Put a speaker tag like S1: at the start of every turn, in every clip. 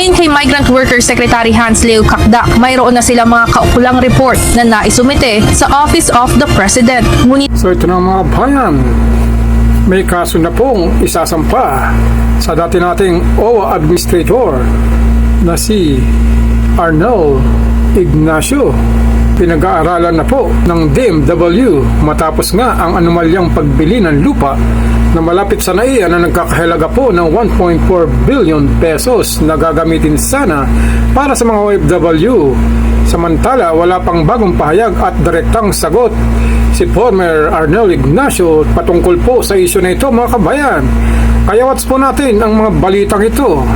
S1: Ayon kay Migrant Worker Secretary Hans Leo Kakdak, mayroon na sila mga kaukulang report na naisumite sa Office of the President. Ngunit
S2: So ito na mga bayan, may kaso na pong isasampa sa dati nating OWA Administrator na si Arnel Ignacio. Pinag-aaralan na po ng DMW matapos nga ang anomalyang pagbili ng lupa na malapit sa NAIA na nagkakahalaga po ng 1.4 billion pesos na gagamitin sana para sa mga OFW. Samantala, wala pang bagong pahayag at direktang sagot si former Arnel Ignacio patungkol po sa isyu na ito mga kabayan. Kaya watch po natin ang mga balitang ito.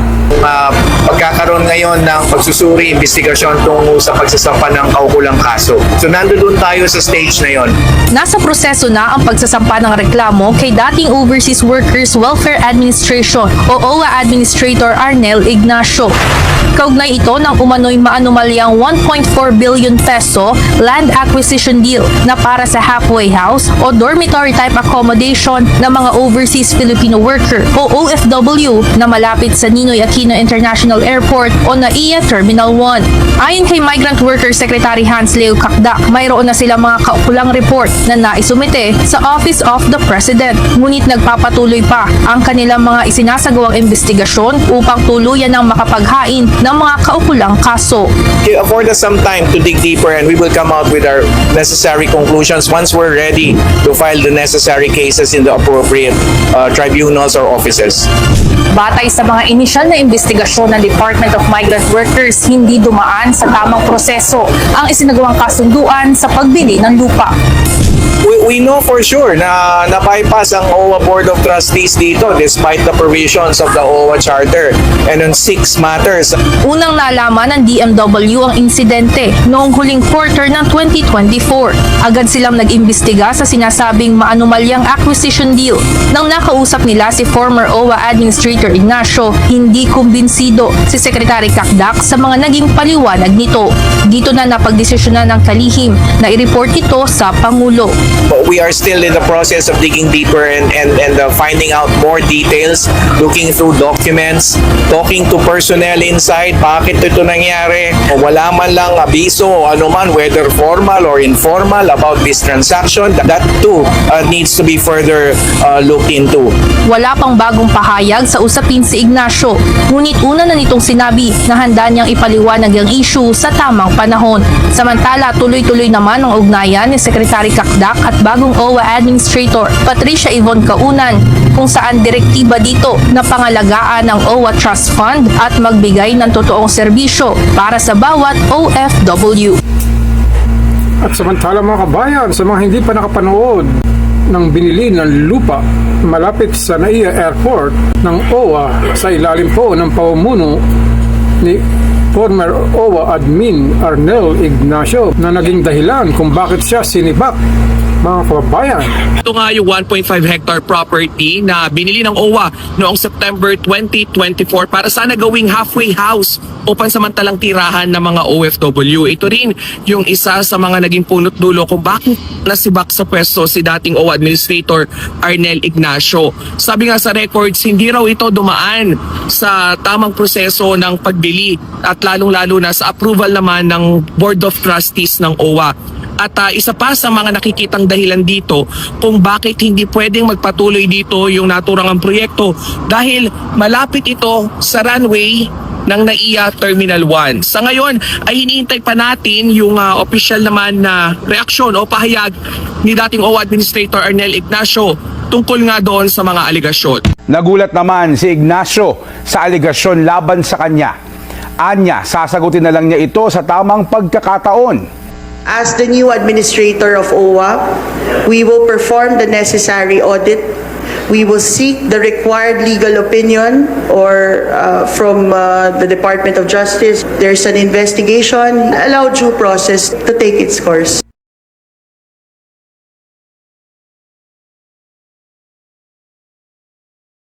S3: Uh, pagkakaroon ngayon ng pagsusuri, investigasyon tungo sa pagsasampa ng kaukulang kaso. So nandoon tayo sa stage na yon.
S1: nasa proseso na ang pagsasampa ng reklamo kay dating Overseas Workers Welfare Administration o OWA Administrator Arnel Ignacio. Kaugnay ito ng umano'y maanumalyang 1.4 billion peso land acquisition deal na para sa halfway house o dormitory type accommodation ng mga overseas Filipino worker o OFW na malapit sa Ninoy Aquino International Airport o NAIA Terminal 1. Ayon kay Migrant Worker Secretary Hans Leo Kakdak, mayroon na sila mga kaukulang report na naisumite sa Office of the President. Ngunit nagpapatuloy pa ang kanilang mga isinasagawang investigasyon upang tuluyan ng makapaghain ng mga kaukulang kaso.
S3: Afford us some time to dig deeper and we will come out with our necessary conclusions once we're ready to file the necessary cases in the appropriate uh, tribunals or offices.
S1: Batay sa mga inisyal na investigasyon ng Department of Migrant Workers, hindi dumaan sa tamang proseso ang isinagawang kasunduan sa pagbili ng lupa.
S3: We, we know for sure na na-bypass ang OWA Board of Trustees dito despite the provisions of the OWA Charter and on six matters
S1: Unang nalaman ng DMW ang insidente noong huling quarter ng 2024. Agad silang nag-imbestiga sa sinasabing maanumalyang acquisition deal. Nang nakausap nila si former OWA Administrator Ignacio, hindi kumbinsido si Secretary Kakdak sa mga naging paliwanag nito. Dito na napagdesisyonan ng kalihim na i-report ito sa Pangulo.
S3: But we are still in the process of digging deeper and, and, and uh, finding out more details, looking through documents, talking to personnel inside, bakit ito nangyari, o wala man lang abiso o ano man, whether formal or informal about this transaction, that too uh, needs to be further uh, looked into.
S1: Wala pang bagong pahayag sa usapin si Ignacio, ngunit una na nitong sinabi na handa niyang ipaliwanag ang issue sa tamang panahon. Samantala, tuloy-tuloy naman ang ugnayan ni Secretary Kakdak at bagong OWA Administrator Patricia Yvonne Kaunan kung saan direktiba dito na pangalagaan ng OWA Trust Fund at magbigay ng totoong serbisyo para sa bawat OFW.
S2: At samantala mga kabayan, sa mga hindi pa nakapanood ng binili ng lupa malapit sa NAIA Airport ng OWA sa ilalim po ng pamumuno ni former OWA admin Arnel Ignacio na naging dahilan kung bakit siya sinibak mga kababayan.
S4: Ito nga yung 1.5 hectare property na binili ng OWA noong September 2024 para sana gawing halfway house o pansamantalang tirahan ng mga OFW. Ito rin yung isa sa mga naging punot dulo kung bakit nasibak sa pwesto si dating OWA Administrator Arnel Ignacio. Sabi nga sa records, hindi raw ito dumaan sa tamang proseso ng pagbili at lalong-lalo na sa approval naman ng Board of Trustees ng OWA. At ah, isa pa sa mga nakikitang dahilan dito kung bakit hindi pwedeng magpatuloy dito yung naturangang proyekto dahil malapit ito sa runway ng NAIA Terminal 1. Sa ngayon ay hinihintay pa natin yung ah, official naman na reaksyon o pahayag ni dating OWA Administrator Arnel Ignacio tungkol nga doon sa mga aligasyon.
S5: Nagulat naman si Ignacio sa aligasyon laban sa kanya. Anya, sasagutin na lang niya ito sa tamang pagkakataon.
S6: As the new administrator of OWA, we will perform the necessary audit. We will seek the required legal opinion or uh, from uh, the Department of Justice. There's an investigation. Allow due process to take its course.